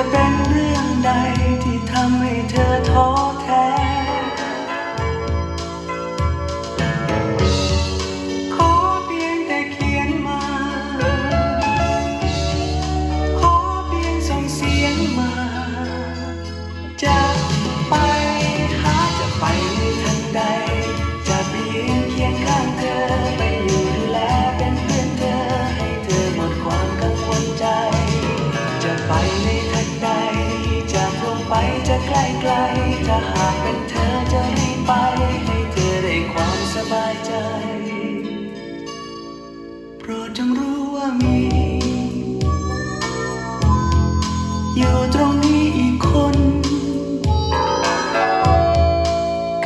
จะเป็นเรื่องใดที่ทำให้เธอท้อ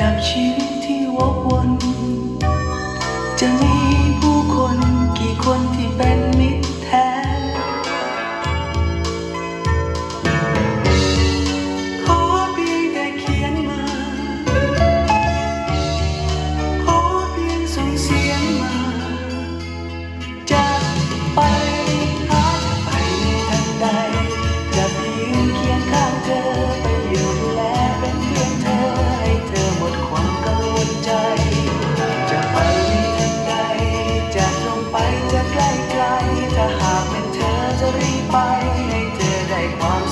กับชีวิตที่วกวน จะมีผู้คนกี่คนที่เป็นมิตรแท้ ขอเพียงแต่เขียนมา ขอเพียงส่งเสียงมาจะไปหาจะไปในทันใดจะไปยืนเคียงข้างเธอ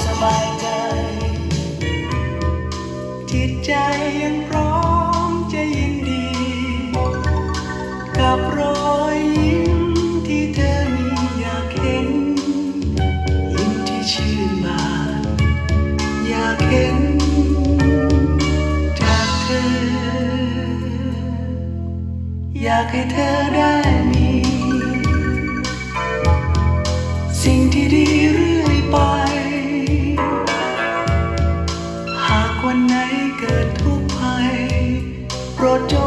สบายใจ จิตใจยังพร้อมจะยินดี กับรอยยิ้มที่เธอมีอยากเห็น ยิ้มที่ชื่นบานอยากเห็นจากเธอ อยากให้เธอได้ brought to